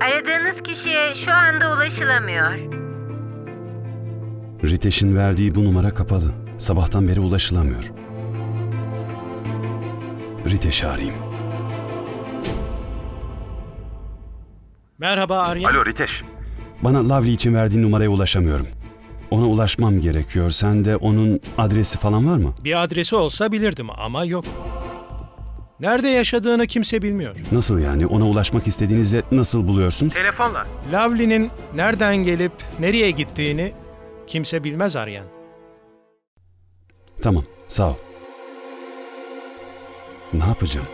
Aradığınız kişiye şu anda ulaşılamıyor. Riteş'in verdiği bu numara kapalı. Sabahtan beri ulaşılamıyor. Riteş'i arayayım. Merhaba Arya. Alo Riteş. Bana Lavli için verdiğin numaraya ulaşamıyorum. Ona ulaşmam gerekiyor. Sende onun adresi falan var mı? Bir adresi olsa bilirdim ama yok. Nerede yaşadığını kimse bilmiyor. Nasıl yani? Ona ulaşmak istediğinizde nasıl buluyorsunuz? Telefonla. Lavli'nin nereden gelip nereye gittiğini kimse bilmez Aryan. Tamam, sağ ol. Ne yapacağım?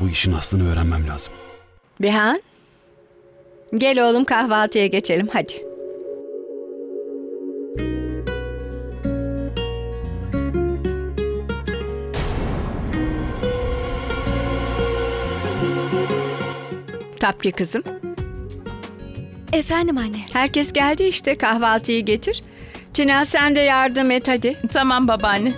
Bu işin aslını öğrenmem lazım. Bihan. Gel oğlum kahvaltıya geçelim hadi. Tapki kızım. Efendim anne. Herkes geldi işte kahvaltıyı getir. Cina sen de yardım et hadi. Tamam babaanne.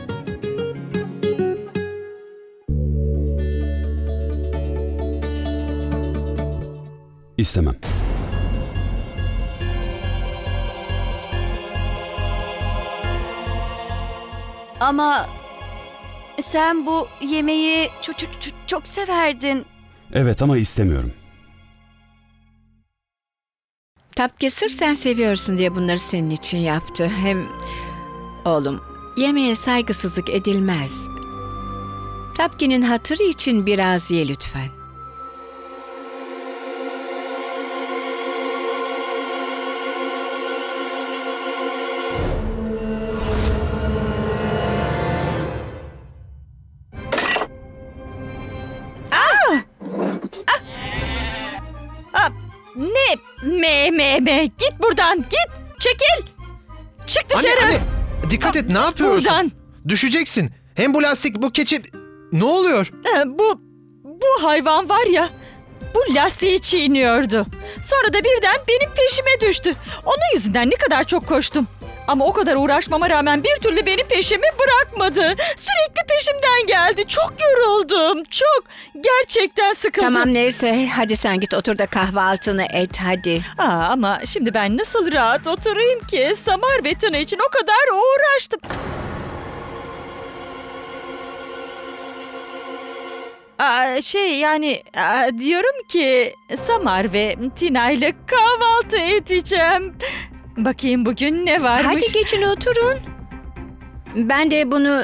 İstemem. Ama sen bu yemeği çok, çok, çok, çok severdin. Evet ama istemiyorum. Tapki sırf sen seviyorsun diye bunları senin için yaptı. Hem oğlum yemeğe saygısızlık edilmez. Tapki'nin hatırı için biraz ye lütfen. Me me me. Git buradan. Git. Çekil. Çık dışarı. Anne, anne dikkat et ne yapıyorsun? Buradan. Düşeceksin. Hem bu lastik bu keçi... Ne oluyor? Ee, bu bu hayvan var ya. Bu lastiği çiğniyordu. Sonra da birden benim peşime düştü. Onun yüzünden ne kadar çok koştum. Ama o kadar uğraşmama rağmen bir türlü benim peşimi bırakmadı. Sürekli peşimden geldi. Çok yoruldum. Çok. Gerçekten sıkıldım. Tamam neyse hadi sen git otur da kahvaltını et hadi. Aa, ama şimdi ben nasıl rahat oturayım ki? Samar ve Tına için o kadar uğraştım. Aa, şey yani aa, diyorum ki Samar ve Tina ile kahvaltı edeceğim. Bakayım bugün ne varmış. Hadi geçin oturun. Ben de bunu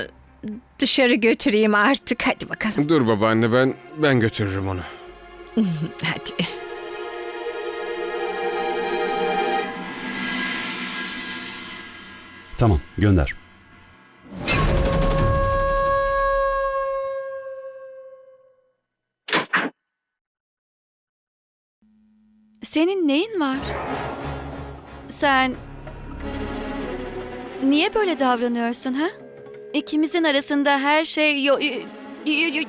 dışarı götüreyim artık hadi bakalım. Dur babaanne ben ben götürürüm onu. Hadi. Tamam, gönder. Senin neyin var? Sen niye böyle davranıyorsun ha? İkimizin arasında her şey yo- yo- yo- yo-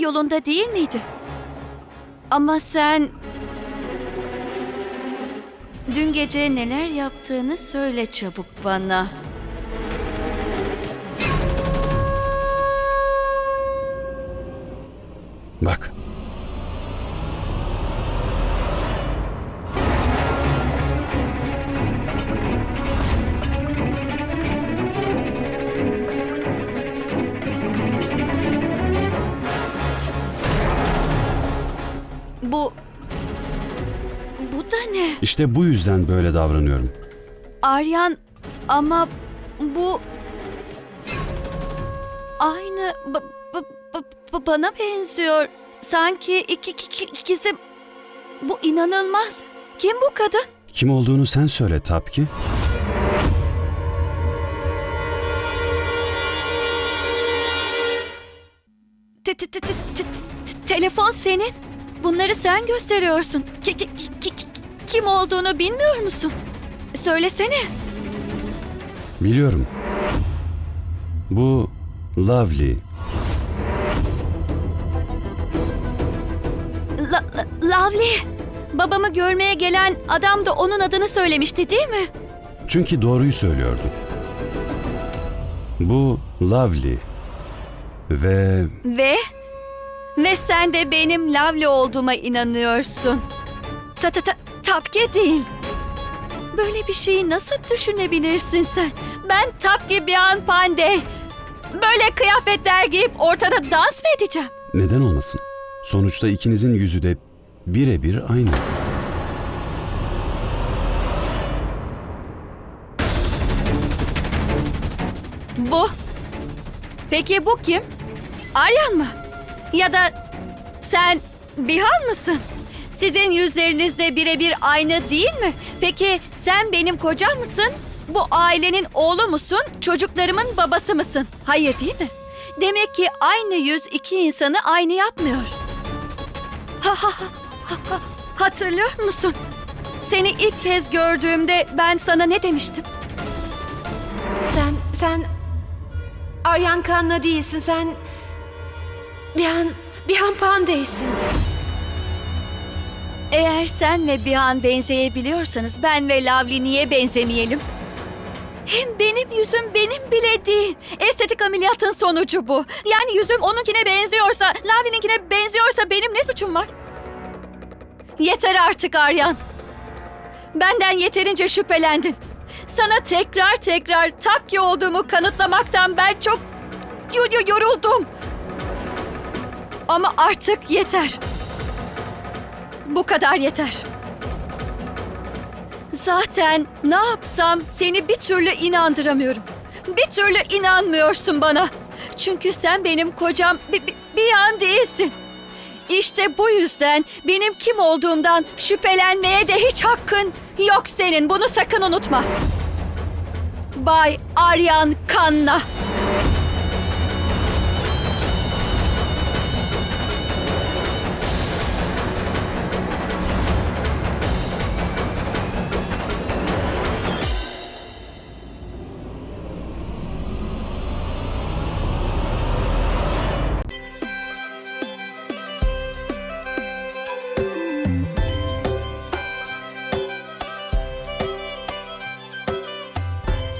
yolunda değil miydi? Ama sen dün gece neler yaptığını söyle çabuk bana. Bak. İşte bu yüzden böyle davranıyorum. Aryan ama bu aynı ba- ba- ba- ba- bana benziyor. Sanki iki, iki, iki- ikisi bu inanılmaz. Kim bu kadın? Kim olduğunu sen söyle Tapki. Te- te- te- te- te- te- telefon senin. Bunları sen gösteriyorsun. Ki- ki- ki- ki- kim olduğunu bilmiyor musun? Söylesene. Biliyorum. Bu Lovely. La- Lovely. Babamı görmeye gelen adam da onun adını söylemişti değil mi? Çünkü doğruyu söylüyordu. Bu Lovely. Ve Ve ve sen de benim Lovely olduğuma inanıyorsun. Ta ta ta Tapke değil. Böyle bir şeyi nasıl düşünebilirsin sen? Ben Tapke Bian Pandey. Böyle kıyafetler giyip ortada dans mı edeceğim? Neden olmasın? Sonuçta ikinizin yüzü de birebir aynı. Bu. Peki bu kim? Aryan mı? Ya da sen Bihan mısın? Sizin yüzleriniz de birebir aynı değil mi? Peki sen benim kocam mısın? Bu ailenin oğlu musun? Çocuklarımın babası mısın? Hayır değil mi? Demek ki aynı yüz iki insanı aynı yapmıyor. Ha ha ha ha, ha. Hatırlıyor musun? Seni ilk kez gördüğümde ben sana ne demiştim? Sen, sen Aryan Kan'la değilsin. Sen Bihan, Bihan Pandey'sin. Eğer sen ve Bihan benzeyebiliyorsanız ben ve Lavli niye benzemeyelim? Hem benim yüzüm benim bile değil. Estetik ameliyatın sonucu bu. Yani yüzüm onunkine benziyorsa, Lavli'ninkine benziyorsa benim ne suçum var? Yeter artık Aryan. Benden yeterince şüphelendin. Sana tekrar tekrar Takya olduğumu kanıtlamaktan ben çok yo- yo- yoruldum. Ama artık yeter. Bu kadar yeter. Zaten ne yapsam seni bir türlü inandıramıyorum. Bir türlü inanmıyorsun bana. Çünkü sen benim kocam bir, bir, an değilsin. İşte bu yüzden benim kim olduğumdan şüphelenmeye de hiç hakkın yok senin. Bunu sakın unutma. Bay Aryan Kanna.